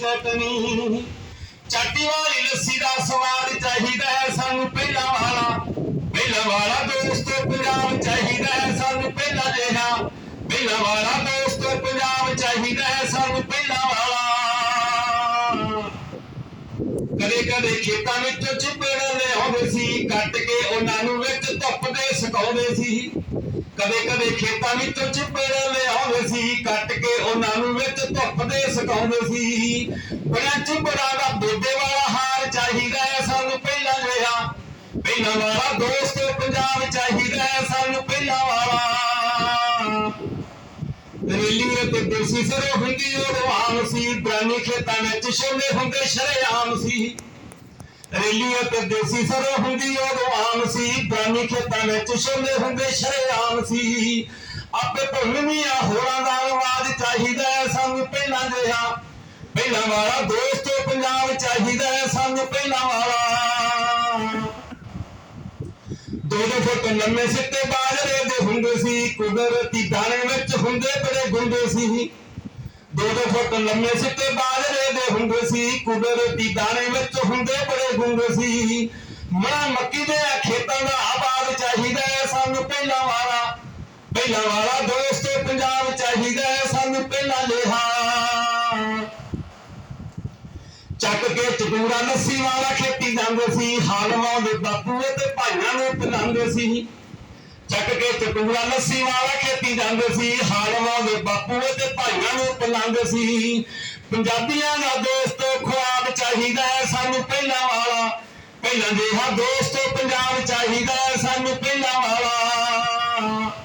ਚਟਨੀ ਚਾਟੀ ਵਾਲੀ ਲੱਸੀ ਦਾ ਸਵਾਦ ਚਾਹੀਦਾ ਹੈ ਸਾਨੂੰ ਪਹਿਲਾਂ ਵਾਲਾ। ਪਹਿਲਾਂ ਵਾਲਾ ਦੋਸਤੋ ਪੰਜਾਬ ਚਾਹੀਦਾ ਹੈ ਸਾਨੂੰ ਪਹਿਲਾਂ ਜਿਹਾ ਪਹਿਲਾਂ ਵਾਲਾ ਦੋਸਤੋ ਪੰਜਾਬ ਚਾਹੀਦਾ ਹੈ ਸਾਨੂੰ ਪਹਿਲਾਂ ਵਾਲਾ। ਕਦੇ ਕਦੇ ਖੇਤਾਂ ਵਿੱਚੋਂ ਚਿਪੜਾ ਲਿਆਉਂਦੇ ਸੀ, ਕੱਟ ਕੇ ਉਹਨਾਂ ਨੂੰ ਵਿੱਚ ਧੁੱਪ ਦੇ ਸੁਕਾਉਂਦੇ ਸੀ। ਕਦੇ ਕਦੇ ਖੇਤਾਂ ਵਿੱਚੋਂ ਚਿਪੜਾ ਲਿਆਉਂਦੇ ਸੀ, ਕੱਟ ਕੇ ਉਹਨਾਂ ਨੂੰ ਸੁਕਾਉਂਦੇ ਸੀ। ਬੜਾ ਚਿਪੜਾ ਦਾ ਬੋਦੇ ਵਾਲਾ ਹਾਰ ਚਾਹੀਦਾ ਹੈ ਸਾਨੂੰ ਪਹਿਲਾਂ ਜਿਹਾ। ਪਹਿਲਾਂ ਵਾਲਾ ਦੋਸਤ ਪੰਜਾਬ ਚਾਹੀਦਾ ਹੈ ਸਾਨੂੰ ਪਹਿਲਾਂ ਵਾਲਾ। ਰੇਲੀ ਤੇ ਦੇਸੀ ਸਰੋਂ ਹੁੰਦੀ, ਉਹ ਆਮ ਸੀ। ਪੁਰਾਣੇ ਖੇਤਾਂ ਵਿੱਚ ਛੋਲੇ ਹੁੰਦੇ, ਸ਼ਰੇਆਮ ਸੀ। ਰੇਲੀ ਤੇ ਦੇਸੀ ਸਰੋਂ ਹੁੰਦੀ ਉਦੋਂ ਆਮ ਸੀ। ਪੁਰਾਣੇ ਖੇਤਾਂ ਵਿੱਚ ਛੋਲੇ ਹੁੰਦੇ, ਸ਼ਰੇਆਮ ਸੀ। ਆਪੇ ਭੁੰਨਵੀਆਂ ਹੋਰਾਂ ਦਾ ਆਵਾਜ਼ ਚਾਹੀਦਾ ਹੈ ਸਾਨੂੰ ਪਹਿਲਾਂ ਜਿਹਾ ਪਹਿਲਾਂ ਵਾਲਾ ਦੋਸਤੋ ਪੰਜਾਬ ਚਾਹੀਦਾ ਹੈ ਸਾਨੂੰ ਪਹਿਲਾਂ ਵਾਲਾ। ਦੋ ਦੋ ਫੁੱਟ ਲੰਮੇ ਸਿੱਟੇ ਬਾਜਰੇ ਦੇ ਹੁੰਦੇ ਸੀ, ਕੁਦਰਤੀ ਦਾਣੇ ਵਿੱਚ ਹੁੰਦੇ ਬੜੇ ਗੁੰਡੇ ਸੀ। ਦੋ ਦੋ ਫੁੱਟ ਲੰਮੇ ਸਿੱਟੇ ਬਾਜਰੇ ਦੇ ਹੁੰਦੇ ਸੀ, ਕੁਦਰਤੀ ਦਾਣੇ ਵਿੱਚ ਹੁੰਦੇ ਬੜੇ ਗੁੰਡੇ ਸੀ। ਮਣਾ ਮੱਕੀ ਦੇ ਖੇਤਾਂ ਦਾ ਆਬਾਦ ਚਾਹੀਦਾ ਹੈ ਸਾਨੂੰ ਪਹਿਲਾਂ ਵਾਲਾ। ਪਹਿਲਾਂ ਵਾਲਾ ਦੋਸਤੋ ਪੰਜਾਬ ਚਾਹੀਦਾ ਹੈ ਚੱਕ ਕੇ ਚਟੂਰਾ ਲੱਸੀ ਵਾਲਾ ਖੇਤੀ ਜਾਂਦੇ ਸੀ ਹਾਲ ਦੇ ਬਾਪੂ ਤੇ ਭਾਈਆਂ ਨੂੰ ਪਿਲਾਉਂਦੇ ਸੀ। ਚੱਕ ਕੇ ਚਟੂਰਾ ਲੱਸੀ ਵਾਲਾ ਖੇਤੀ ਜਾਂਦੇ ਸੀ ਹਾਲ ਦੇ ਬਾਪੂ ਤੇ ਭਾਈਆਂ ਨੂੰ ਪਿਲਾਉਂਦੇ ਸੀ। ਪੰਜਾਬੀਆਂ ਦਾ ਦੋਸਤੋ ਖੁਆਬ ਚਾਹੀਦਾ ਹੈ ਸਾਨੂੰ ਪਹਿਲਾਂ ਵਾਲਾ। ਪਹਿਲਾਂ ਜਿਹਾ ਦੋਸਤੋ, ਪੰਜਾਬ ਚਾਹੀਦਾ ਸਾਨੂੰ ਪਹਿਲਾਂ ਵਾਲਾ।